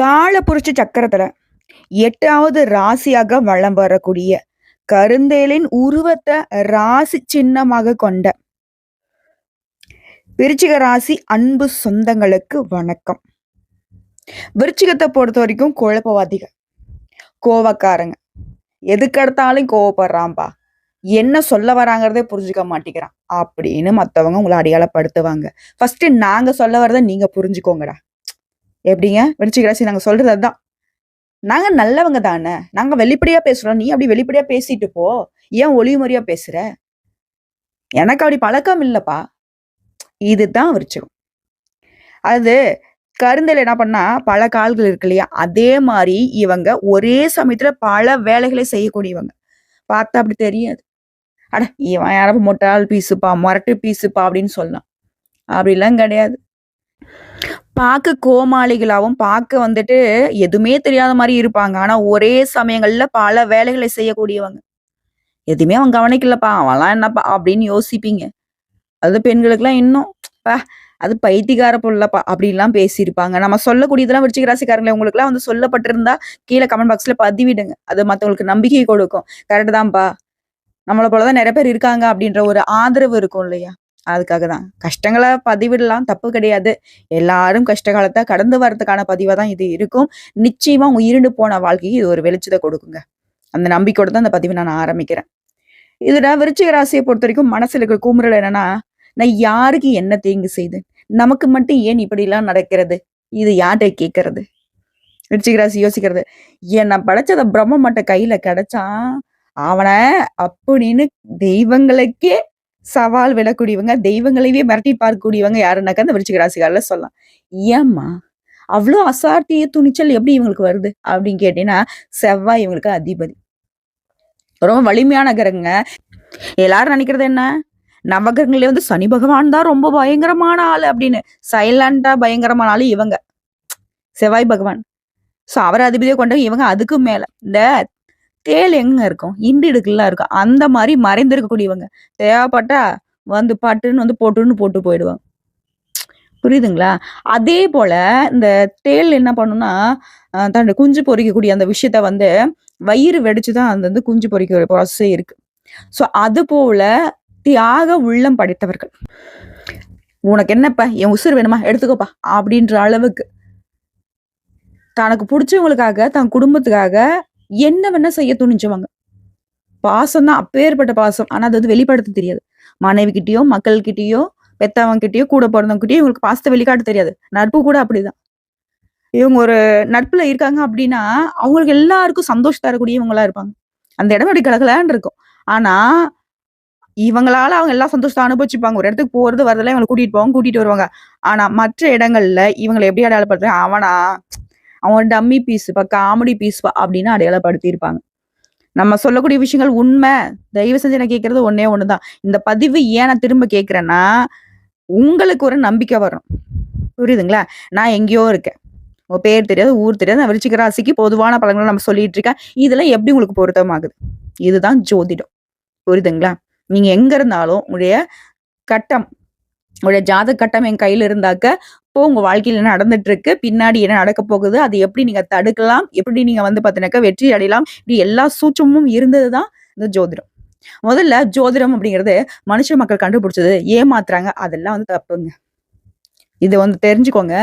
காலபுருஷ சக்கரத்துல எட்டாவது ராசியாக வலம் வரக்கூடிய கருந்தேலின் உருவத்தை ராசி சின்னமாக கொண்ட விருச்சிக ராசி அன்பு சொந்தங்களுக்கு வணக்கம். விருச்சிகத்தை பொறுத்த வரைக்கும் குழப்பவாதிக கோவக்காரங்க. எதுக்கெடுத்தாலும் கோவப்படுறான்பா. என்ன சொல்ல வராங்கிறதே புரிஞ்சுக்க மாட்டேங்கிறான். அப்படின்னு மத்தவங்க உங்களை அடையாளப்படுத்துவாங்க. ஃபர்ஸ்ட் நாங்க சொல்ல வரதை நீங்க புரிஞ்சுக்கோங்கடா. எப்படிங்க? விருச்சிக ராசி நாங்க சொல்றது அதுதான். நாங்க நல்லவங்க தானே. நாங்க வெளிப்படையா பேசுறோம். நீ அப்படி வெளிப்படையா பேசிட்டு போ. ஏன் ஒளிமுறையா பேசுற? எனக்கு அப்படி பழக்கம் இல்லப்பா. இதுதான் விருச்சகம். அது கருந்தல் என்ன பண்ணா பல கால்கள் இருக்கு இல்லையா? அதே மாதிரி இவங்க ஒரே சமயத்துல பல வேலைகளை செய்யக்கூடியவங்க. பார்த்தா அப்படி தெரியாது. அட இவன் யாரும் மொட்டால் பீஸுப்பா மொரட்டு பீஸுப்பா அப்படின்னு சொல்லலாம். அப்படிலாம் கிடையாது. பார்க்க கோமாளிகளாகவும் பார்க்க வந்துட்டு எதுவுமே தெரியாத மாதிரி இருப்பாங்க. ஆனா ஒரே சமயங்கள்ல பல வேலைகளை செய்யக்கூடியவங்க. எதுவுமே அவன் கவனிக்கலப்பா. அவன்லாம் என்னப்பா அப்படின்னு யோசிப்பீங்க. அது பெண்களுக்கெல்லாம் இன்னும் பா அது பைத்தியக்கார பொருளப்பா அப்படின்லாம் பேசியிருப்பாங்க. நம்ம சொல்லக்கூடியதெல்லாம் விருச்சிக ராசிக்காரங்களே உங்களுக்குலாம் வந்து சொல்லப்பட்டிருந்தா கீழே கமெண்ட் பாக்ஸ்ல பதிவிடுங்க. அது மற்றவங்களுக்கு நம்பிக்கை கொடுக்கும். கரெக்டு தான்ப்பா நம்மளை போலதான் நிறைய பேர் இருக்காங்க அப்படின்ற ஒரு ஆதரவு இருக்கும் இல்லையா? அதுக்காக தான் கஷ்டங்களை பதிவிடலாம் தப்பு கிடையாது. எல்லாரும் கஷ்ட காலத்தை கடந்து வரதுக்கான பதிவாக தான் இது இருக்கும். நிச்சயமா உங்க இருண்டு போன வாழ்க்கைக்கு இது ஒரு வெளிச்சத்தை கொடுக்குங்க. அந்த நம்பிக்கையோட தான் அந்த பதிவை நான் ஆரம்பிக்கிறேன். இதுல விருச்சிக ராசியை பொறுத்த வரைக்கும் மனசுல இருக்கிற கூமுறல் என்னன்னா நான் யாருக்கு என்ன தீங்கு செய்து நமக்கு மட்டும் ஏன் இப்படி எல்லாம் நடக்கிறது? இது யார்கிட்ட கேட்கறது? விருச்சிக ராசி யோசிக்கிறது என்னை நான் படைச்சத பிரம்ம மட்ட கையில கிடைச்சா அவனை அப்படின்னு தெய்வங்களுக்கே சவால் விடக்கூடியவங்க தெய்வங்களையே மிரட்டி பார்க்கக்கூடியவங்க யாருனாக்கா அந்த விருச்சிக ராசிக்காரில் சொல்லலாம். ஏம்மா? அவ்வளோ அசார்த்திய துணிச்சல் எப்படி இவங்களுக்கு வருது? அப்படின்னு கேட்டீங்கன்னா செவ்வாய் இவங்களுக்கு அதிபதி. ரொம்ப வலிமையான கிரகங்க. எல்லாரும் நினைக்கிறது என்ன? நவகிரகங்களே வந்து சனி பகவான் தான் ரொம்ப பயங்கரமான ஆளு அப்படின்னு. சைலண்டா பயங்கரமான ஆள் இவங்க. செவ்வாய் பகவான். ஸோ அவர் அதிபதியை கொண்ட இவங்க அதுக்கும் மேல. இந்த தேள் எங்க இருக்கும்? இண்டிடுக்குலாம் இருக்கும். அந்த மாதிரி மறைந்திருக்கக்கூடியவங்க. தேவைப்பட்டா வந்து பட்டுன்னு வந்து போட்டுன்னு போட்டு போயிடுவாங்க. புரியுதுங்களா? அதே போல இந்த தேள் என்ன பண்ணும்னா தன்னுடைய குஞ்சு பொறிக்கக்கூடிய அந்த விஷயத்த வந்து வயிறு வெடிச்சுதான் அந்த வந்து குஞ்சு பொறிக்கிற ப்ராசஸே இருக்கு. ஸோ அது போல தியாக உள்ளம் படைத்தவர்கள். உனக்கு என்னப்பா? என் உசுறு வேணுமா? எடுத்துக்கோப்பா. அப்படின்ற அளவுக்கு. தனக்கு பிடிச்சவங்களுக்காக தன் குடும்பத்துக்காக என்ன வேணா செய்ய துணிஞ்சவங்க. பாசம் தான் அப்பேற்பட்ட பாசம். ஆனா அது வந்து வெளிப்படுத்த தெரியாது. மனைவி மக்கள்கிட்டயோ பெத்தவங்கிட்டயோ கூட பிறந்தவங்ககிட்டயோ இவங்களுக்கு பாசத்தை வெளிக்காட்ட தெரியாது. நட்பு கூட அப்படிதான். இவங்க ஒரு நட்புல இருக்காங்க அப்படின்னா அவங்களுக்கு எல்லாருக்கும் சந்தோஷம் தரக்கூடிய இவங்களா இருப்பாங்க. அந்த இடம் அப்படி கலகலான்னு இருக்கும். ஆனா இவங்களால அவங்க எல்லா சந்தோஷத்தை அனுபவிச்சுப்பாங்க. ஒரு இடத்துக்கு போறது வரதெல்லாம் இவங்களை கூட்டிட்டு போவாங்க கூட்டிட்டு வருவாங்க. ஆனா மற்ற இடங்கள்ல இவங்களை எப்படி அடையாளப்படுத்துறாங்க அவனா அவன் டம்மி பீஸுப்பா காமெடி பீஸ்பா அப்படின்னு அடையாளப்படுத்தியிருப்பாங்க. நம்ம சொல்லக்கூடிய விஷயங்கள் உண்மை. தயவு செஞ்சு நான் கேட்கறது ஒன்னே ஒண்ணுதான். இந்த பதிவு ஏன் நான் திரும்ப கேட்கிறேன்னா உங்களுக்கு ஒரு நம்பிக்கை வரும். புரியுதுங்களா? நான் எங்கேயோ இருக்கேன். உங்க பேர் தெரியாது ஊர் தெரியாது நான் விருச்சிக ராசிக்கு பொதுவான பழங்களை நம்ம சொல்லிட்டு இருக்கேன். இதெல்லாம் எப்படி உங்களுக்கு பொருத்தமாகுது? இதுதான் ஜோதிடம். புரியுதுங்களா? நீங்க எங்க இருந்தாலும் உங்களுடைய கட்டம் உங்களுடைய ஜாதக கட்டம் என் கையில இருந்தாக்க இப்போ உங்க வாழ்க்கையில என்ன நடந்துட்டு இருக்கு பின்னாடி என்ன நடக்க போகுது? அதை எப்படி நீங்க தடுக்கலாம்? எப்படி நீங்க வந்து பாத்தீங்கன்னாக்கா வெற்றி அடையலாம்? இப்படி எல்லா சூட்சமும் இருந்ததுதான் இந்த ஜோதிடம். முதல்ல ஜோதிடம் அப்படிங்கிறது மனுஷ மக்கள் கண்டுபிடிச்சது ஏமாத்துறாங்க அதெல்லாம் வந்து தப்புங்க. இதை வந்து தெரிஞ்சுக்கோங்க.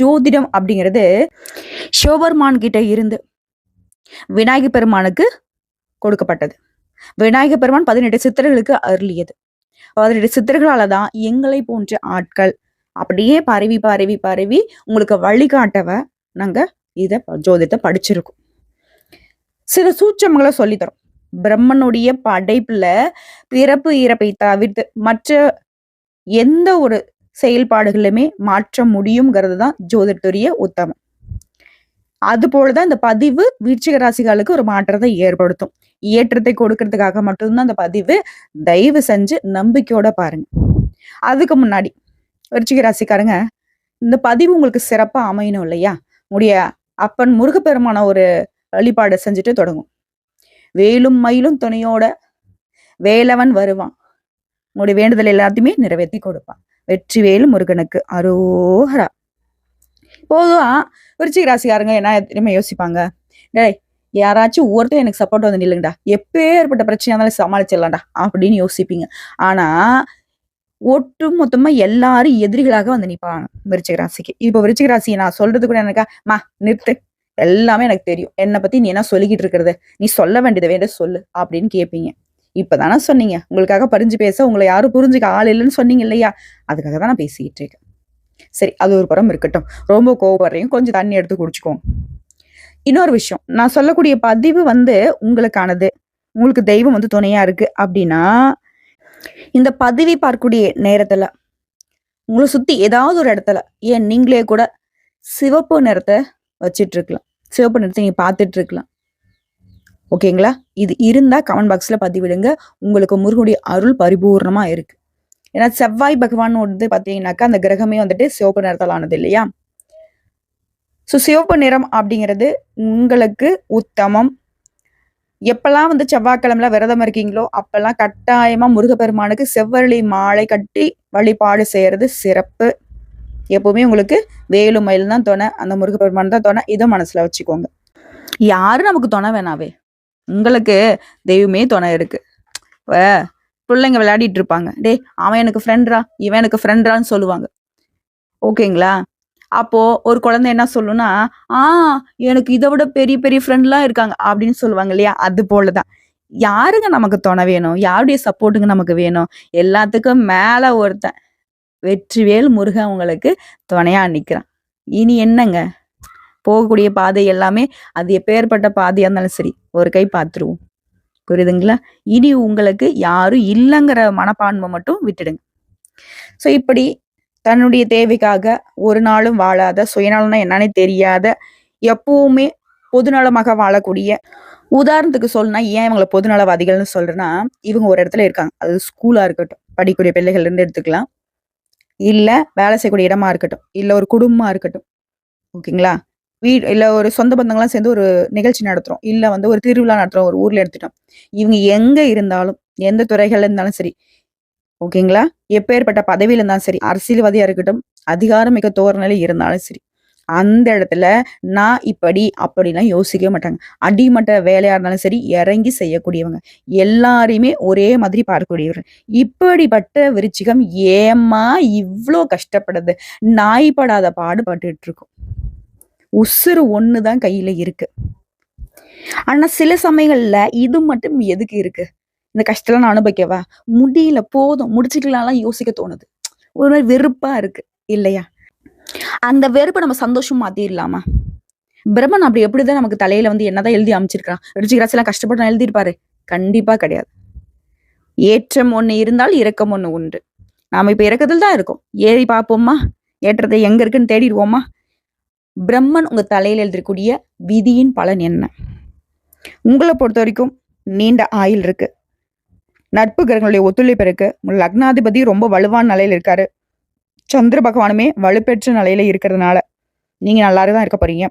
ஜோதிடம் அப்படிங்கிறது சிவபெருமான் கிட்ட இருந்து விநாயகர் பெருமானுக்கு கொடுக்கப்பட்டது. விநாயகர் பெருமான் பதினெட்டு சித்தர்களுக்கு அருளியது. பதினெட்டு சித்தர்களால தான் எங்களை போன்ற ஆட்கள் அப்படியே பரவி பரவி பரவி உங்களுக்கு வழிகாட்டவ நாங்கள் இதை ஜோதிடத்தை படிச்சிருக்கோம். சில சூட்சமங்களை சொல்லித்தரோம். பிரம்மனுடைய படைப்புல பிறப்பு இறப்பை தவிர்த்து மற்ற எந்த ஒரு செயல்பாடுகளுமே மாற்ற முடியுங்கிறது தான் ஜோதிடத்துடைய உத்தமம். அது போலதான் இந்த பதிவு வீட்சிக ராசிகளுக்கு ஒரு மாற்றத்தை ஏற்படுத்தும். ஏற்றத்தை கொடுக்கறதுக்காக மட்டும்தான் அந்த பதிவு தயவு செஞ்சு நம்பிக்கையோட பாருங்க. அதுக்கு முன்னாடி விருச்சிக ராசிக்காரங்க இந்த பதிவு உங்களுக்கு சிறப்பா அமையணும் இல்லையா? உடைய அப்பன் முருகப்பெருமான ஒரு வழிபாடு செஞ்சுட்டு தொடங்கும். வேலும் மயிலும் துணையோட வேலவன் வருவான். உங்களுடைய வேண்டுதல் எல்லாத்தையுமே நிறைவேற்றி கொடுப்பான். வெற்றிவேல் முருகனுக்கு அரோஹரா பொதுவா விருச்சிக ராசிக்காரங்க என்ன எதுவுமே யோசிப்பாங்க? டேய் யாராச்சும் ஒருத்தர் எனக்கு சப்போர்ட் வந்து நில்லுங்கடா. எப்பேற்பட்ட பிரச்சனையா இருந்தாலும் சமாளிச்சிடலாம்டா அப்படின்னு யோசிப்பீங்க. ஆனா ஒட்டு மொத்தமா எல்லாரும் எதிரிகளாக வந்து நிற்பாங்க விருச்சிக ராசிக்கு. இப்ப விருச்சிக ராசியை நான் சொல்றது கூட எனக்கா மா நிறுத்து. எல்லாமே எனக்கு தெரியும். என்னை பத்தி நீ என்ன சொல்லிக்கிட்டு இருக்கிறது? நீ சொல்ல வேண்டியதை வேண்ட சொல்லு அப்படின்னு கேட்பீங்க இப்பதானே சொன்னீங்க. உங்களுக்காக பறிஞ்சு பேச உங்களை யாரும் புரிஞ்சுக்க ஆள் இல்லைன்னு சொன்னீங்க இல்லையா? அதுக்காக தான் நான் பேசிக்கிட்டு இருக்கேன். சரி அது ஒரு புறம் இருக்கட்டும். ரொம்ப கோவப்படுறையும் கொஞ்சம் தண்ணி எடுத்து குடிச்சுக்கோங்க. இன்னொரு விஷயம். நான் சொல்லக்கூடிய பதிவு வந்து உங்களுக்கானது. உங்களுக்கு தெய்வம் வந்து துணையா இருக்கு. அப்படின்னா இந்த பதவி பார்க்கக்கூடிய நேரத்துல உங்களை சுத்தி ஏதாவது ஒரு இடத்துல ஏன் நீங்களே கூட சிவப்பு நிறத்தை வச்சிட்டு இருக்கலாம் சிவப்பு நிறத்தை நீங்க பார்த்துட்டு இருக்கலாம் ஓகேங்களா இது இருந்தா கமெண்ட் பாக்ஸ்ல பதிவிடுங்க. உங்களுக்கு முருகனுடைய அருள் பரிபூர்ணமா இருக்கு. ஏன்னா செவ்வாய் பகவான் வந்து பாத்தீங்கன்னாக்கா அந்த கிரகமே வந்துட்டு சிவப்பு நிறத்தால் ஆனது இல்லையா? ஸோ சிவப்பு நிறம் அப்படிங்கிறது உங்களுக்கு உத்தமம் எப்பெல்லாம் வந்து செவ்வாய்க்கிழமைல விரதம் இருக்கீங்களோ அப்பெல்லாம் கட்டாயமா முருகப்பெருமானுக்கு செவ்வரளி மாலை கட்டி வழிபாடு செய்யறது சிறப்பு. எப்பவுமே உங்களுக்கு வேலு மயில் தான் துணை. அந்த முருகப்பெருமான் தான் துணை. இதை மனசுல வச்சுக்கோங்க. யாரும் நமக்கு துணை வேணாவே? உங்களுக்கு தெய்வமே துணை இருக்கு. பிள்ளைங்க விளையாடிட்டு இருப்பாங்க. டேய் அவன் எனக்கு ஃப்ரெண்ட்ரா இவன் எனக்கு ஃப்ரெண்ட்ரான்னு சொல்லுவாங்க. ஓகேங்களா? அப்போ ஒரு குழந்தை என்ன சொல்லும்னா ஆ எனக்கு இதை விட பெரிய பெரிய ஃப்ரெண்ட்லாம் இருக்காங்க அப்படின்னு சொல்லுவாங்க இல்லையா? அது போலதான். யாருங்க நமக்கு துணை வேணும்? யாருடைய சப்போர்ட்டுங்க நமக்கு வேணும்? எல்லாத்துக்கும் மேல ஒருத்தன். வெற்றிவேல் முருகன் உங்களுக்கு துணையா நிற்கிறான் இனி என்னங்க? போகக்கூடிய பாதை எல்லாமே அது எப்பேற்பட்ட பாதையா இருந்தாலும் சரி ஒரு கை பார்த்துருவோம். புரியுதுங்களா? இனி உங்களுக்கு யாரும் இல்லைங்கிற மனப்பான்மை மட்டும் விட்டுடுங்க. ஸோ இப்படி தன்னுடைய தேவைக்காக ஒரு நாளும் வாழாத சுயநலம்னா என்னன்னு தெரியாத எப்பவுமே பொதுநலமாக வாழக்கூடிய உதாரணத்துக்கு சொல்லணும்னா ஏன் இவங்களை பொதுநலவாதிகள்னு சொல்றேன்னா இவங்க ஒரு இடத்துல இருக்காங்க. அது ஸ்கூலா இருக்கட்டும் படிக்கக்கூடிய பிள்ளைகள் இருந்து எடுத்துக்கலாம். இல்ல வேலை செய்யக்கூடிய இடமா இருக்கட்டும் இல்ல ஒரு குடும்பமா இருக்கட்டும். ஓகேங்களா? வீடு இல்ல ஒரு சொந்த பந்தங்கள்லாம் சேர்ந்து ஒரு நிகழ்ச்சி நடத்துறோம். இல்ல வந்து ஒரு திருவிழா நடத்துறோம் ஒரு ஊர்ல எடுத்துட்டோம். இவங்க எங்க இருந்தாலும் எந்த துறைகள்ல இருந்தாலும் சரி ஓகேங்களா? எப்பேற்பட்ட பதவியில இருந்தாலும் சரி அரசியல்வாதியா இருக்கட்டும் அதிகாரம் மிக தோரணையில இருந்தாலும் சரி அந்த இடத்துல நான் இப்படி அப்படிலாம் யோசிக்கவே மாட்டாங்க. அடிமட்ட வேலையா இருந்தாலும் சரி இறங்கி செய்யக்கூடியவங்க. எல்லாரையுமே ஒரே மாதிரி பார்க்கக்கூடியவர்கள். இப்படிப்பட்ட விருச்சிகம் ஏமா இவ்வளோ கஷ்டப்படுது? நாய்ப்படாத பாடுபட்டுட்டு இருக்கும் உசுறு ஒண்ணுதான் கையில இருக்கு. ஆனா சில சமயங்கள்ல இது மட்டும் எதுக்கு இருக்கு? இந்த கஷ்டம்லாம் நான் அனுபவிக்கவா? முடியல போதும். முடிச்சுக்கலாம்லாம் யோசிக்க தோணுது. ஒரு மாதிரி வெறுப்பா இருக்கு. இல்லையா? அந்த வெறுப்பை நம்ம சந்தோஷம் மாத்திரலாமா? பிரம்மன் அப்படி எப்படிதான் நமக்கு தலையில வந்து என்னதான் எழுதி அமைச்சிருக்கான்? ரிச்சிகராசெல்லாம் கஷ்டப்பட்டு எழுதியிருப்பாரு. கண்டிப்பா கிடையாது. ஏற்றம் ஒண்ணு இருந்தால் இறக்கம் ஒண்ணு உண்டு. நாம இப்ப இறக்கத்தில் தான் இருக்கோம். ஏறி பார்ப்போமா? ஏற்றத்தை எங்க இருக்குன்னு தேடிடுவோமா? பிரம்மன் உங்க தலையில எழுதிருக்கூடிய விதியின் பலன் என்ன? உங்களை பொறுத்த வரைக்கும் நீண்ட ஆயுள் இருக்கு. நட்பு கிரகங்களுடைய ஒத்துழைப்பு இருக்கு. உங்க லக்னாதிபதி ரொம்ப வலுவான நிலையில இருக்காரு. சந்திர பகவானுமே வலுப்பெற்ற நிலையில இருக்கிறதுனால நீங்க நல்லாவே தான் இருக்க போறீங்க.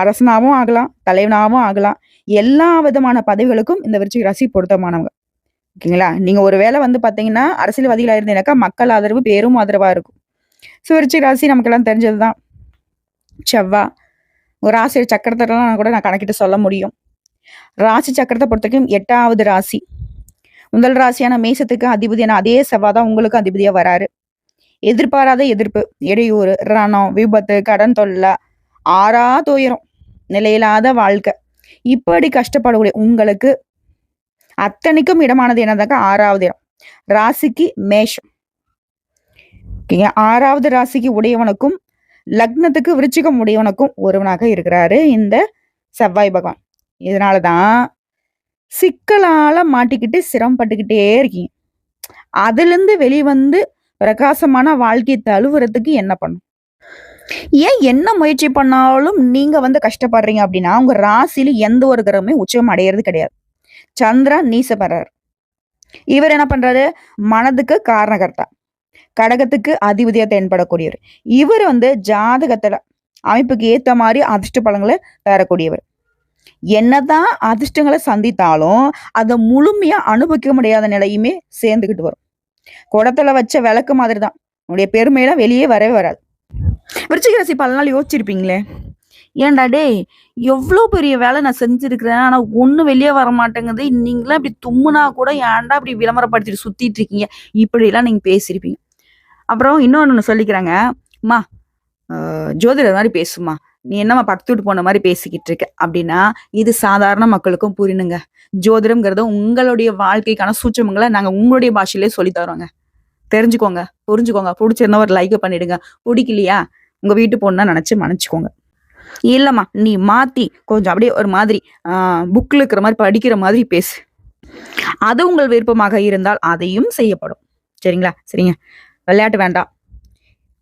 அரசனாகவும் ஆகலாம் தலைவனாகவும் ஆகலாம். எல்லா விதமான பதவிகளுக்கும் இந்த விருச்சிக ராசி பொருத்தமானவங்க. ஓகேங்களா? நீங்க ஒரு வேளை வந்து பாத்தீங்கன்னா அரசியல்வாதிகளா இருந்தீங்கன்னாக்கா மக்கள் ஆதரவு பேரும் ஆதரவா இருக்கும். ஸோ விருச்சிக ராசி நமக்கெல்லாம் தெரிஞ்சதுதான். செவ்வா ஒரு ராசி சக்கரத்தெல்லாம் கூட நான் கணக்கிட்டு சொல்ல முடியும். ராசி சக்கரத்தை பொறுத்த வரைக்கும் எட்டாவது ராசி. முதல் ராசியான மேசத்துக்கு அதிபதியான அதே செவ்வாய் தான் உங்களுக்கும் அதிபதியா வராரு. எதிர்பாராத எதிர்ப்பு இடையூறு ரணம் விபத்து கடன் தொல்லை ஆறா துயரம் நிலையில்லாத வாழ்க்கை. இப்படி கஷ்டப்படக்கூடிய உங்களுக்கு அத்தனைக்கும் இடமானது என்னதாக்கா ஆறாவது இடம். ராசிக்கு மேஷம். ஓகேங்க. ஆறாவது ராசிக்கு உடையவனுக்கும் லக்னத்துக்கு விருச்சிகம் உடையவனுக்கும் ஒருவனாக இருக்கிறாரு இந்த செவ்வாய் பகவான். இதனாலதான் சிக்கலால மாட்டிக்கிட்டு சிரமப்பட்டுக்கிட்டே இருக்கீங்க. அதுலேருந்து வெளிவந்து பிரகாசமான வாழ்க்கையை தழுவுறதுக்கு என்ன பண்ணும்? ஏன் என்ன முயற்சி பண்ணாலும் நீங்க வந்து கஷ்டப்படுறீங்க அப்படின்னா உங்க ராசியில எந்த ஒரு கிரகமே உச்சம் அடையிறது கிடையாது. சந்திரன் நீசப்படுறாரு. இவர் என்ன பண்றாரு? மனதுக்கு காரணகர்த்தா. கடகத்துக்கு அதிபதியா தென்படக்கூடியவர். இவர் வந்து ஜாதகத்துல அமைப்புக்கு ஏத்த மாதிரி அதிர்ஷ்ட பலங்களை தரக்கூடியவர். என்னதான் அதிர்ஷ்டங்களை சந்தித்தாலும் அதை முழுமையா அனுபவிக்க முடியாத நிலையுமே சேர்ந்துக்கிட்டு வரும். குடத்துல வச்ச விளக்கு மாதிரி தான் உன்னுடைய பெருமையெல்லாம் வெளியே வரவே வராது. விருச்சிக ராசி பல நாள் யோசிச்சிருப்பீங்களே? ஏன்டா டேய் எவ்வளோ பெரிய வேலை நான் செஞ்சிருக்கிறேன் ஆனால் ஒன்றும் வெளியே வர மாட்டேங்குது நீங்களாம் இப்படி தும்முனா கூட ஏன்டா இப்படி விளம்பரப்படுத்திட்டு சுத்திட்டு இருக்கீங்க இப்படிலாம் நீங்க பேசியிருப்பீங்க அப்புறம் இன்னொன்று சொல்லிக்கிறாங்க. அம்மா ஆஹ், ஜோதிடர் மாதிரி பேசுமா. நீ என்னம்மா பக்தூட்டு போன மாதிரி பேசிக்கிட்டு இருக்க? அப்படின்னா இது சாதாரண மக்களுக்கும் புரியணுங்க ஜோதிடம்ங்கிறத உங்களுடைய வாழ்க்கைக்கான சூட்சமங்களை நாங்கள் உங்களுடைய பாஷையிலே சொல்லி தரோங்க. தெரிஞ்சுக்கோங்க புரிஞ்சுக்கோங்க. பிடிச்சிருந்தா ஒரு லைக் பண்ணிடுங்க. பிடிக்கலையா? உங்க வீட்டு போகணுன்னா நினைச்சு மன்னிச்சுக்கோங்க. இல்லம்மா நீ மாத்தி கொஞ்சம் அப்படியே ஒரு மாதிரி புக்கில் இருக்கிற மாதிரி படிக்கிற மாதிரி பேசு. அது உங்கள் விருப்பமாக இருந்தால் அதையும் செய்யப்படும். சரிங்களா? சரிங்க. விளையாட்டு வேண்டாம்.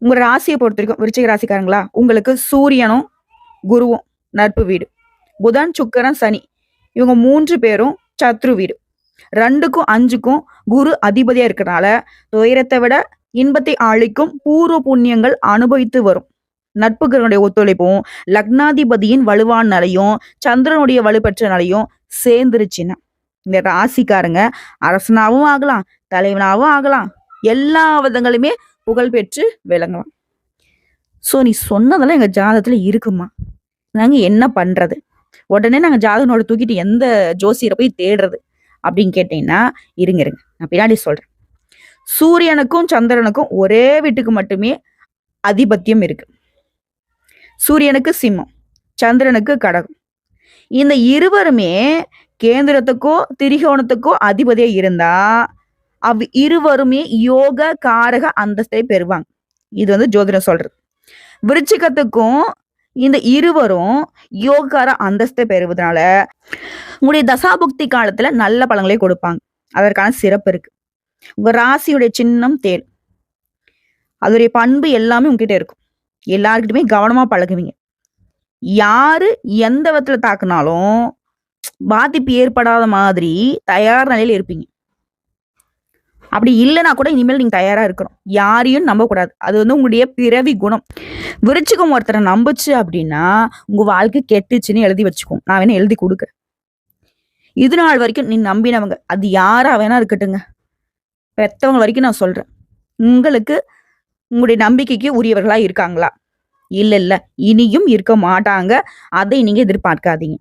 உங்க ராசியை பொறுத்த வரைக்கும் விருச்சிக ராசிக்காரங்களா? உங்களுக்கு சூரியனும் குருவும் நட்பு வீடு. புதன் சுக்கரன் சனி. இவங்க மூன்று பேரும் சத்ரு வீடு. ரெண்டுக்கும் அஞ்சுக்கும் குரு அதிபதியா இருக்கிறனால துயரத்தை விட இன்பத்தை அழிக்கும் பூர்வ புண்ணியங்கள் அனுபவித்து வரும். நட்புகளுடைய ஒத்துழைப்பும் லக்னாதிபதியின் வலுவான நிலையும் சந்திரனுடைய வலுப்பெற்ற நிலையும் சேர்ந்துருச்சுன்னா இந்த ராசிக்காரங்க அரசனாவும் ஆகலாம் தலைவனாவும் ஆகலாம். எல்லா விதங்களுமே புகழ் பெற்று விளங்கலாம் ஸோ நீ சொன்னதெல்லாம் எங்கள் ஜாதகத்தில் இருக்குமா? நாங்கள் என்ன பண்ணுறது உடனே நாங்கள் ஜாதகனோட தூக்கிட்டு எந்த ஜோசியரை போய் தேடுறது அப்படின்னு கேட்டீங்கன்னா இருங்க இருங்க. நான் பின்னாடி சொல்கிறேன் சூரியனுக்கும் சந்திரனுக்கும் ஒரே வீட்டுக்கு மட்டுமே அதிபத்தியம் இருக்கு. சூரியனுக்கு சிம்மம் சந்திரனுக்கு கடகம். இந்த இருவருமே கேந்திரத்துக்கோ திரிகோணத்துக்கோ அதிபதியாக இருந்தால் அவ் இருவருமே யோக காரக அந்தஸ்தை பெறுவாங்க. இது வந்து ஜோதிடம் சொல்றது. விருச்சிகத்துக்கும் இந்த இருவரும் யோகார அந்தஸ்தை பெறுவதனால உங்களுடைய தசாபுக்தி காலத்துல நல்ல பழங்களே கொடுப்பாங்க. அதற்கான சிறப்பு இருக்கு. உங்க ராசியுடைய சின்னம் தேல் அதோடைய பண்பு எல்லாமே உங்ககிட்ட இருக்கும். எல்லாருக்கிட்டுமே கவனமா பழகுவீங்க. யாரு எந்த விதத்துல தாக்குனாலும் பாதிப்பு ஏற்படாத மாதிரி தயார் நிலையில இருப்பீங்க. அப்படி இல்லைன்னா கூட இனிமேல் நீங்க தயாரா இருக்கணும். யாரையும் நம்பக்கூடாது. அது வந்து உங்களுடைய பிறவி குணம். விருச்சிகம் ஒருத்தரை நம்புச்சு அப்படின்னா உங்க வாழ்க்கை கெட்டுச்சுன்னு எழுதி வச்சுக்கோங்க. நான் வேணா எழுதி கொடுக்குறேன். இது நாள் வரைக்கும் நீ நம்பினவங்க அது யாரா வேணா இருக்கட்டுங்க பெத்தவங்க வரைக்கும் நான் சொல்றேன். உங்களுக்கு உங்களுடைய நம்பிக்கைக்கு உரியவர்களா இருக்காங்களா? இல்லை இல்லை. இனியும் இருக்க மாட்டாங்க. அதை நீங்க எதிர்பார்க்காதீங்க.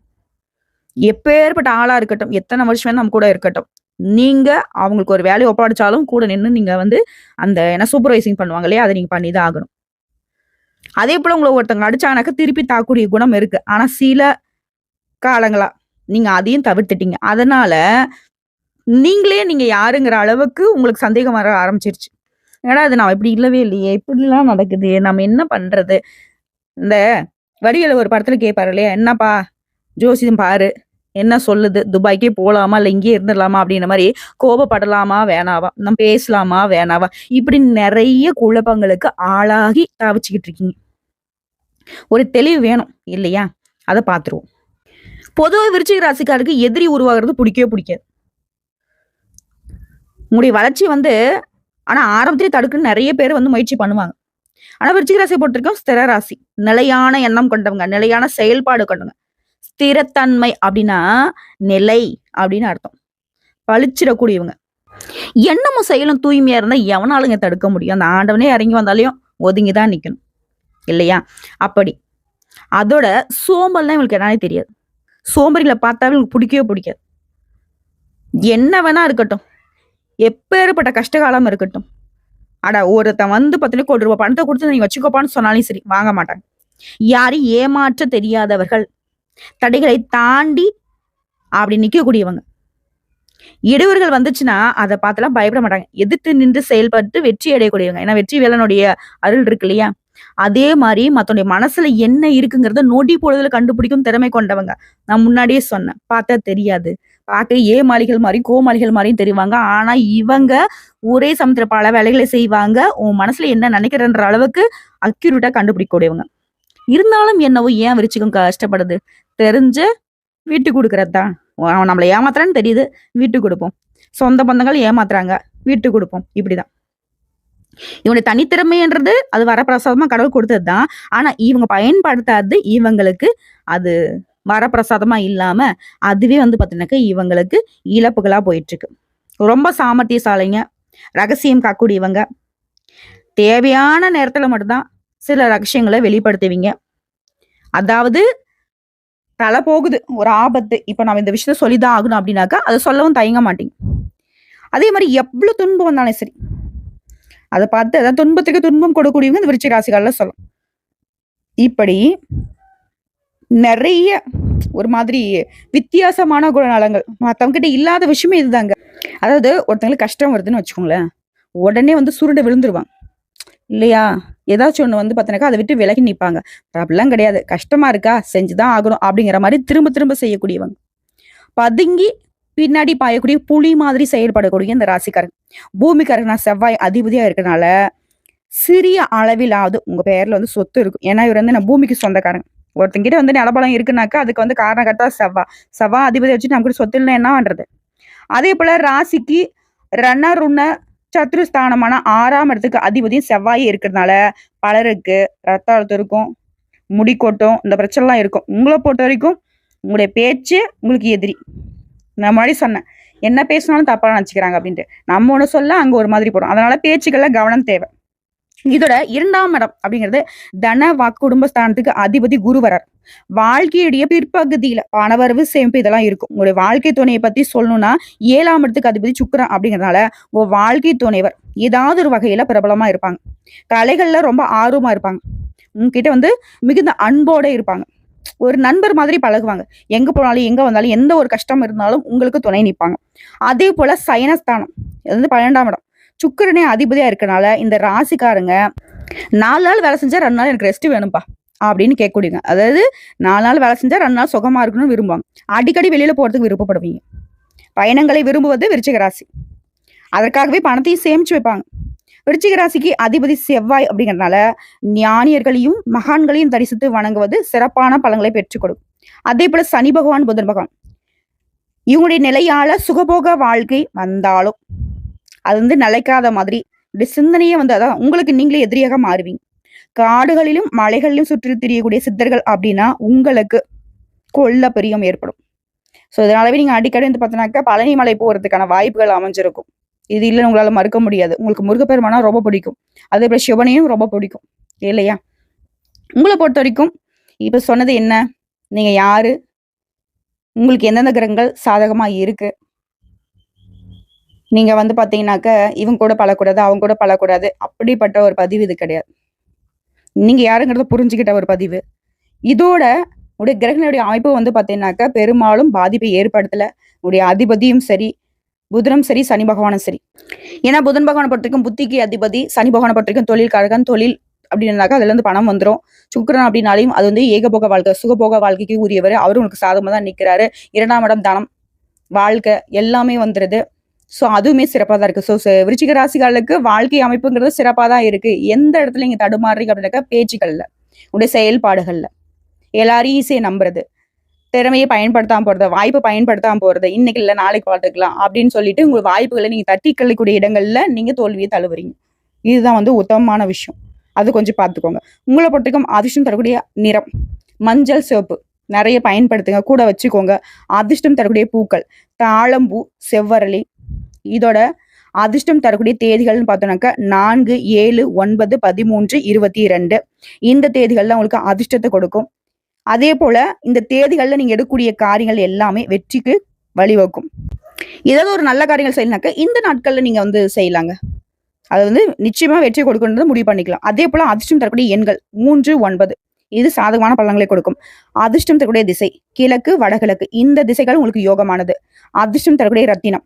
எப்பேற்பட்ட ஆளா இருக்கட்டும் எத்தனை வருஷம் நம்ம கூட இருக்கட்டும். நீங்கள் அவங்களுக்கு ஒரு வேலையை ஒப்படைச்சாலும் கூட நின்று நீங்கள் வந்து அந்த என்ன சூப்பர்வைசிங் பண்ணுவாங்க இல்லையா? அதை நீங்கள் பண்ணி தான் ஆகணும் அதே போல் உங்களை ஒருத்தவங்க அடிச்சானாக்க திருப்பி தாக்கூடிய குணம் இருக்குது ஆனால் சில காலங்களாக நீங்கள் அதையும் தவிர்த்துட்டீங்க. அதனால நீங்களே நீங்கள் யாருங்கிற அளவுக்கு உங்களுக்கு சந்தேகம் வர ஆரம்பிச்சிருச்சு. ஏன்னா அது நான் இப்படி இல்லவே இல்லையே. இப்படிலாம் நடக்குது. நம்ம என்ன பண்ணுறது இந்த வடிவேல ஒரு படத்தில் கேட்பாரு இல்லையா? என்னப்பா? ஜோசியம் பாரு. என்ன சொல்லுது? துபாய்க்கே போகலாமா இல்ல இங்கேயே இருந்துடலாமா? அப்படின்ற மாதிரி கோபப்படலாமா? வேணாவா? நம்ம பேசலாமா? வேணாவா? இப்படி நிறைய குழப்பங்களுக்கு ஆளாகி தவிச்சுக்கிட்டு இருக்கீங்க. ஒரு தெளிவு வேணும் இல்லையா? அதை பார்த்துருவோம். பொதுவாக விருச்சிக ராசிக்காருக்கு எதிரி உருவாகிறது பிடிக்கவே பிடிக்காது. உங்களுடைய வளர்ச்சி வந்து ஆனா ஆரம்பத்திலே தடுக்குன்னு நிறைய பேர் வந்து முயற்சி பண்ணுவாங்க. ஆனா விருச்சிக ராசியை பொறுத்த வரைக்கும் ஸ்திர ராசி. நிலையான எண்ணம் கொண்டவங்க நிலையான செயல்பாடு கொண்டவங்க. ஸ்திரத்தன்மை அப்படின்னா நிலை அப்படின்னு அர்த்தம். பளிச்சிடக்கூடியவங்க எண்ணமும் செயலும் தூய்மையா இருந்தா எவனாலுங்க தடுக்க முடியும். அந்த ஆண்டவனே இறங்கி வந்தாலையும் ஒதுங்கி தான் நிக்கணும். இல்லையா? அப்படி. அதோட சோம்பல்னா இவங்களுக்கு என்னன்னே தெரியாது. சோம்பரிகளை பார்த்தாவே இவங்களுக்கு பிடிக்கவே பிடிக்காது. என்ன வேணா இருக்கட்டும். எப்பேற்பட்ட கஷ்டகாலம் இருக்கட்டும். அட ஒருத்தன் வந்து பத்து கோடி ரூபாய் பணத்தை கொடுத்து நீங்க வச்சுக்கோப்பான்னு சொன்னாலும் சரி வாங்க மாட்டாங்க. யாரையும் ஏமாற்ற தெரியாதவர்கள் தடைகளை தாண்டி அப்படி நிக்கக்கூடியவங்க. இடையூறுகள் வந்துச்சுன்னா அதை பார்த்தெல்லாம் பயப்பட மாட்டாங்க. எதிர்த்து நின்று செயல்பட்டு வெற்றி அடையக்கூடியவங்க. ஏன்னா வெற்றி வேலனுடைய அருள் இருக்கு இல்லையா? அதே மாதிரி மத்தவனுடைய மனசுல என்ன இருக்குங்கிறத நொடி பொழுதுல கண்டுபிடிக்கும் திறமை கொண்டவங்க. நான் முன்னாடியே சொன்னேன். பார்த்தா தெரியாது. பார்க்க ஏமாளிகள் மாதிரி கோமாளிகள் மாதிரியும் தெரிவாங்க. ஆனா இவங்க ஒரே சமத்துல பல வேலைகளை செய்வாங்க. உன் மனசுல என்ன நினைக்கிறன்ற அளவுக்கு அக்யூரேட்டா கண்டுபிடிக்கக்கூடியவங்க. இருந்தாலும் என்னவோ ஏன் விருச்சிகம் கஷ்டப்படுது? தெரிஞ்ச வீட்டு கொடுக்குறது தான் அவன் நம்மளை ஏமாத்துறான்னு தெரியுது வீட்டு கொடுப்போம். சொந்த பந்தங்கள் ஏமாத்துறாங்க வீட்டு கொடுப்போம். இப்படிதான். இவனுடைய தனித்திறமைன்றது அது வரப்பிரசாதமா கடவுள் கொடுத்தது தான் ஆனா இவங்க பயன்படுத்தாது இவங்களுக்கு அது வரப்பிரசாதமா இல்லாம அதுவே வந்து பார்த்தீங்கன்னாக்கா இவங்களுக்கு இழப்புகளா போயிட்டு இருக்கு ரொம்ப சாமர்த்தியசாலைங்க ரகசியம் காக்கூடியவங்க தேவையான நேரத்துல மட்டும்தான் சில ரகசியங்களை வெளிப்படுத்துவீங்க. அதாவது தலை போகுது. ஒரு ஆபத்து. இப்போ நம்ம இந்த விஷயத்த சொல்லிதான் ஆகணும் அப்படின்னாக்கா அதை சொல்லவும் தயங்க மாட்டீங்க. அதே மாதிரி எவ்வளவு துன்பம் வந்தாலும் சரி அதை பார்த்து அதான் துன்பத்துக்கு துன்பம் கொடுக்கக்கூடியவங்க இந்த விருச்சிக ராசிகாரில் சொல்லும் இப்படி நிறைய ஒரு மாதிரி வித்தியாசமான குணநலங்கள் மற்றவங்ககிட்ட இல்லாத விஷயமே இதுதாங்க. அதாவது ஒருத்தங்களுக்கு கஷ்டம் வருதுன்னு வச்சுக்கோங்களேன் உடனே வந்து சுருண்டை விழுந்துருவாங்க. இல்லையா? ஏதாச்சும் ஒன்று வந்து பார்த்தீங்கன்னாக்கா அதை விட்டு விலகி நிற்பாங்க அப்படிலாம் கிடையாது. கஷ்டமாக இருக்கா? செஞ்சுதான் ஆகணும் அப்படிங்கிற மாதிரி திரும்ப திரும்ப செய்யக்கூடியவங்க. பதுங்கி பின்னாடி பாயக்கூடிய புலி மாதிரி செயல்படக்கூடிய இந்த ராசிக்காரங்க. பூமிக்காரங்க நான் செவ்வாய் அதிபதியாக இருக்கனால சிறிய அளவிலாவது உங்கள் பேரில் வந்து சொத்து இருக்கும். ஏன்னா இவர் வந்து நான் பூமிக்கு சொந்தக்காரங்க. ஒருத்தங்கிட்ட வந்து நிலபலம் இருக்குனாக்கா அதுக்கு வந்து காரணக்கர்த்தா செவ்வா. செவ்வா அதிபதி வச்சு நமக்கு சொத்து இல்லை என்ன பண்ணுறது அதே போல் ராசிக்கு ரண ருண சத்ருஸ்தானமான ஆறாம் இடத்துக்கு அதிபதியும் செவ்வாய் இருக்கிறதுனால பலருக்கு ரத்த அழுத்தம் இருக்கும் முடி கொட்டும் இந்த பிரச்சனைலாம் இருக்கும். உங்களை பொறுத்த வரைக்கும் உங்களுடைய பேச்சு உங்களுக்கு எதிரி. நான் முன்னாடி சொன்னேன். என்ன பேசினாலும் தப்பாக நினச்சிக்கிறாங்க அப்படின்ட்டு. நம்ம ஒன்று சொல்ல அங்கே ஒரு மாதிரி போடும். அதனால பேச்சுக்கள்ல கவனம் தேவை. இதோட இரண்டாம் இடம் அப்படிங்கிறது தன வாக்கு குடும்பஸ்தானத்துக்கு அதிபதி குருவரர். வாழ்க்கையுடைய பிற்பகுதியில பணவரவு சேமிப்பு இதெல்லாம் இருக்கும். உங்களுடைய வாழ்க்கை துணையை பத்தி சொல்லணும்னா ஏழாம் இடத்துக்கு அதிபதி சுக்கரன் அப்படிங்கறதுனால உங்க வாழ்க்கை துணைவர் ஏதாவது ஒரு வகையில பிரபலமா இருப்பாங்க. கலைகள்ல ரொம்ப ஆர்வமா இருப்பாங்க. உங்ககிட்ட வந்து மிகுந்த அன்போட இருப்பாங்க. ஒரு நண்பர் மாதிரி பழகுவாங்க. எங்க போனாலும் எங்க வந்தாலும் எந்த ஒரு கஷ்டம் இருந்தாலும் உங்களுக்கு துணை நிற்பாங்க அதே போல சயனஸ்தானம். இது வந்து பன்னெண்டாம் இடம். சுக்கிரனே அதிபதியா இருக்கனால இந்த ராசிக்காரங்க நாலு நாள் வேலை செஞ்சா ரெண்டு நாள் எனக்கு ரெஸ்ட் வேணும்பா அப்படின்னு கேட்கக்கூடியங்க அதாவது நாலு நாள் வேலை செஞ்சா ரெண்டு நாள் சுகமா இருக்கணும்னு விரும்புவாங்க. அடிக்கடி வெளியில போறதுக்கு விருப்பப்படுவீங்க. பயணங்களை விரும்புவது விருச்சிக ராசி. அதற்காகவே பணத்தையும் சேமிச்சு வைப்பாங்க. விருச்சிக ராசிக்கு அதிபதி செவ்வாய் அப்படிங்கறதுனால ஞானியர்களையும் மகான்களையும் தரிசித்து வணங்குவது சிறப்பான பலன்களை பெற்றுக் கொடுக்கும் அதே போல சனி பகவான் புதன் பகவான். இவங்களுடைய நிலையால சுகபோக வாழ்க்கை வந்தாலும் அது வந்து நிலைக்காத மாதிரி இப்படி சிந்தனையே வந்து அதான் உங்களுக்கு நீங்களே எதிரியாக மாறுவீங்க. காடுகளிலும் மலைகளிலும் சுற்றி திரியக்கூடிய சித்தர்கள் அப்படின்னா உங்களுக்கு கொள்ள பிரியம் ஏற்படும். ஸோ இதனாலவே நீங்க அடிக்கடி வந்து பார்த்தீங்கன்னாக்கா பழனி மலை போறதுக்கான வாய்ப்புகள் அமைஞ்சிருக்கும். இது இல்லைன்னு உங்களால மறுக்க முடியாது. உங்களுக்கு முருகப்பெருமானா ரொம்ப பிடிக்கும். அதே போல சிவனையும் ரொம்ப பிடிக்கும். இல்லையா? உங்களை பொறுத்த வரைக்கும் இப்போ சொன்னது என்ன? நீங்க யாரு? உங்களுக்கு எந்தெந்த கிரகங்கள் சாதகமா இருக்கு? நீங்க வந்து பாத்தீங்கன்னாக்க இவங்க கூட பழக்கூடாது அவங்க கூட பழக்கூடாது அப்படிப்பட்ட ஒரு பதிவு இது கிடையாது. நீங்க யாருங்கிறத புரிஞ்சுக்கிட்ட ஒரு பதிவு. இதோட உடைய கிரகங்களுடைய அமைப்பு வந்து பாத்தீங்கன்னாக்க பெரும்பாலும் பாதிப்பை ஏற்படுத்தல. உடைய அதிபதியும் சரி புதனும் சரி சனி பகவானும் சரி. ஏன்னா புதன் பகவானை பொறுத்த வரைக்கும் புத்திக்கு அதிபதி சனி பகவானை பொறுத்த வரைக்கும் தொழில் கழகம் தொழில் அப்படின்னாக்கா அதுல இருந்து பணம் வந்துடும் சுக்கரன் அப்படின்னாலையும் அது வந்து ஏகபோக வாழ்க்கை சுகபோக வாழ்க்கைக்கு உரியவர். அவரும் உங்களுக்கு சாதமாக தான் நிக்கிறாரு. இரண்டாம் இடம் தனம் வாழ்க்கை எல்லாமே வந்துருது. ஸோ அதுவுமே சிறப்பாக தான் இருக்குது ஸோ விருச்சிக ராசிகளுக்கு வாழ்க்கை அமைப்புங்கிறது சிறப்பாக தான் இருக்குது எந்த இடத்துல நீங்கள் தடுமாறுறீங்க அப்படின்னாக்கா பேச்சுக்கள்ல உடைய செயல்பாடுகளில். எல்லாரையும் ஈஸியாக நம்புறது. திறமையை பயன்படுத்தாம போகிறது வாய்ப்பை பயன்படுத்தாம போகிறது இன்னைக்கு இல்லை நாளைக்கு பார்த்துக்கலாம் அப்படின்னு சொல்லிட்டு உங்கள் வாய்ப்புகளை நீங்கள் தட்டி கழிக்கூடிய இடங்களில் நீங்கள் தோல்வியை தழுவுறீங்க. இதுதான் வந்து உத்தமமான விஷயம். அது கொஞ்சம் பார்த்துக்கோங்க. உங்களை பொறுத்தக்கும் அதிர்ஷ்டம் தரக்கூடிய நிறம் மஞ்சள் சிவப்பு. நிறைய பயன்படுத்துங்க. கூட வச்சுக்கோங்க. அதிர்ஷ்டம் தரக்கூடிய பூக்கள் தாழம்பூ செவ்வரளி இதோட அதிர்ஷ்டம் தரக்கூடிய தேதிகள்னு பார்த்தோம்னாக்கா நான்கு ஏழு ஒன்பது பதிமூன்று இருபத்தி இரண்டு. இந்த தேதிகள்ல உங்களுக்கு அதிர்ஷ்டத்தை கொடுக்கும். அதே போல இந்த தேதிகள்ல நீங்க எடுக்கக்கூடிய காரியங்கள் எல்லாமே வெற்றிக்கு வழிவகுக்கும். ஏதாவது ஒரு நல்ல காரியங்கள் செய்யலாக்கா இந்த நாட்கள்ல நீங்க வந்து செய்யலாங்க. அது வந்து நிச்சயமா வெற்றி கொடுக்கணுன்றது முடிவு பண்ணிக்கலாம். அதே போல அதிர்ஷ்டம் தரக்கூடிய எண்கள் மூன்று ஒன்பது. இது சாதகமான பலன்களை கொடுக்கும். அதிர்ஷ்டம் தரக்கூடிய திசை கிழக்கு வடகிழக்கு. இந்த திசைகள் உங்களுக்கு யோகமானது. அதிர்ஷ்டம் தரக்கூடிய ரத்தினம்.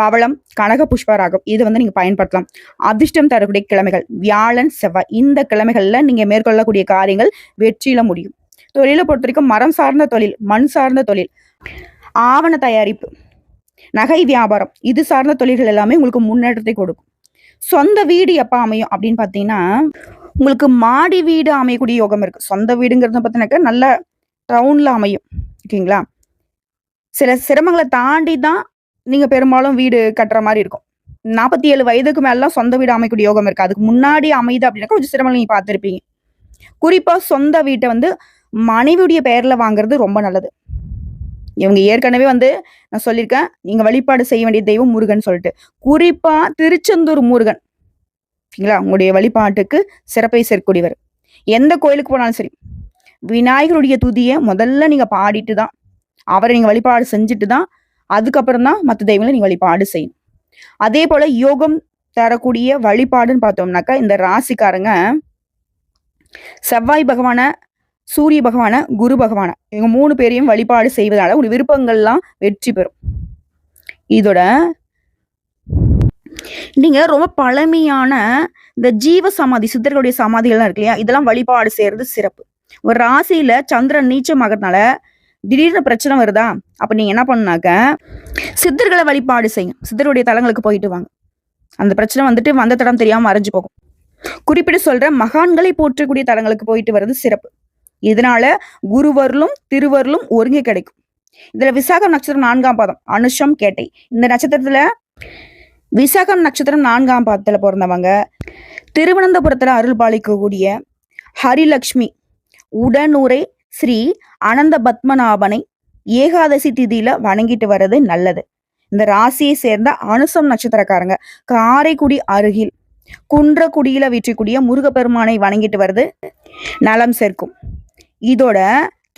பவளம் கனக புஷ்பராகம் இது வந்து நீங்கள் பயன்படுத்தலாம். அதிர்ஷ்டம் தரக்கூடிய கிழமைகள் வியாழன் செவ்வாய் இந்த கிழமைகளில் நீங்கள் மேற்கொள்ளக்கூடிய காரியங்கள் வெற்றியில முடியும். தொழிலை பொறுத்த வரைக்கும் மரம் சார்ந்த தொழில் மண் சார்ந்த தொழில் ஆவண தயாரிப்பு நகை வியாபாரம் இது சார்ந்த தொழில்கள் எல்லாமே உங்களுக்கு முன்னேற்றத்தை கொடுக்கும். சொந்த வீடு எப்போ அமையும் அப்படின்னு பார்த்தீங்கன்னா உங்களுக்கு மாடி வீடு அமையக்கூடிய யோகம் இருக்குது சொந்த வீடுங்கிறது பார்த்தீங்கன்னாக்கா நல்ல டவுனில் அமையும். ஓகேங்களா? சில சிரமங்களை தாண்டி தான் நீங்க பெரும்பாலும் வீடு கட்டுற மாதிரி இருக்கும். நாற்பத்தி ஏழு வயதுக்கு மேலாம் சொந்த வீடு அமைக்கக்கூடிய யோகம் இருக்கு. அதுக்கு முன்னாடி அமையுது அப்படின்னா கொஞ்சம் சிரமம் நீங்க பார்த்துருப்பீங்க. குறிப்பா சொந்த வீட்டை வந்து மனைவியுடைய பெயர்ல வாங்குறது ரொம்ப நல்லது. இவங்க ஏற்கனவே வந்து நான் சொல்லியிருக்கேன் நீங்க வழிபாடு செய்ய வேண்டிய தெய்வம் முருகன் சொல்லிட்டு. குறிப்பா திருச்செந்தூர் முருகன். ஓகேங்களா உங்களுடைய வழிபாட்டுக்கு சிறப்பை சேர்க்கூடியவர் எந்த கோயிலுக்கு போனாலும் சரி விநாயகருடைய துதியை முதல்ல நீங்க பாடிட்டு தான் அவரை நீங்க வழிபாடு செஞ்சுட்டு தான் அதுக்கப்புறம் தான் மற்ற தெய்வங்களை நீங்கள் வழிபாடு செய்யணும் அதே போல யோகம் தரக்கூடிய வழிபாடுன்னு பார்த்தோம்னாக்கா இந்த ராசிக்காரங்க செவ்வாய் பகவான சூரிய பகவான குரு பகவான இவங்க மூணு பேரையும் வழிபாடு செய்வதால உங்களுடைய விருப்பங்கள்லாம் வெற்றி பெறும். இதோட நீங்க ரொம்ப பழமையான இந்த ஜீவ சமாதி சித்தர்களுடைய சமாதிகள்லாம் இருக்கு இல்லையா? இதெல்லாம் வழிபாடு செய்யறது சிறப்பு. ஒரு ராசியில சந்திரன் நீச்சமாகறதுனால திடீர்னு பிரச்சனை வருதா? அப்போ நீங்கள் என்ன பண்ணுனாக்க சித்தர்களை வழிபாடு செய்யும். சித்தருடைய தலங்களுக்கு போயிட்டு வாங்க. அந்த பிரச்சனை வந்துட்டு வந்த தடம் தெரியாமல் மறைஞ்சு போகும். குறிப்பிட்டு சொல்ற மகான்களை போற்றக்கூடிய தலங்களுக்கு போயிட்டு வர்றது சிறப்பு. இதனால குருவருளும் திருவருளும் ஒருங்கே கிடைக்கும். இதுல விசாகம் நட்சத்திரம் நான்காம் பாதம் அனுஷம் கேட்டை. இந்த நட்சத்திரத்துல விசாகம் நட்சத்திரம் நான்காம் பாதத்துல பிறந்தவங்க. திருவனந்தபுரத்துல அருள் பாலிக்கக்கூடிய ஹரிலக்ஷ்மி உடனுரை ஸ்ரீ அனந்த பத்மநாபனை ஏகாதசி திதியில வணங்கிட்டு வர்றது நல்லது. இந்த ராசியை சேர்ந்த அனுசம் நட்சத்திரக்காரங்க காரைக்குடி அருகில் குன்றக்குடியில வீற்றக்கூடிய முருகப்பெருமானை வணங்கிட்டு வர்றது நலம் சேர்க்கும். இதோட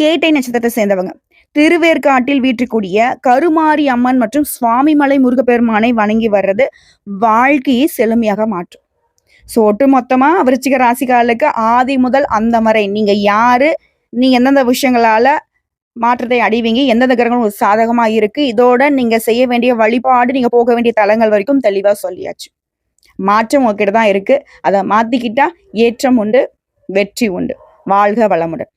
கேட்டை நட்சத்திரத்தை சேர்ந்தவங்க திருவேற்காட்டில் வீற்றக்கூடிய கருமாரி அம்மன் மற்றும் சுவாமிமலை முருகப்பெருமானை வணங்கி வர்றது வாழ்க்கையை செழுமையாக மாற்றும். ஸோ ஒட்டு மொத்தமாக விருச்சிக ராசிகாலுக்கு ஆதி முதல் அந்த வரை நீங்கள் யாரு? நீங்க எந்தெந்த விஷயங்களால மாற்றத்தை அடைவீங்க? எந்தெந்த கிரகங்கள் ஒரு சாதகமா இருக்கு? இதோட நீங்க செய்ய வேண்டிய வழிபாடு நீங்க போக வேண்டிய தலங்கள் வரைக்கும் தெளிவா சொல்லியாச்சு. மாற்றம் உங்ககிட்ட தான் இருக்கு. அதை மாத்திக்கிட்டா ஏற்றம் உண்டு வெற்றி உண்டு. வாழ்க வளமுடன்.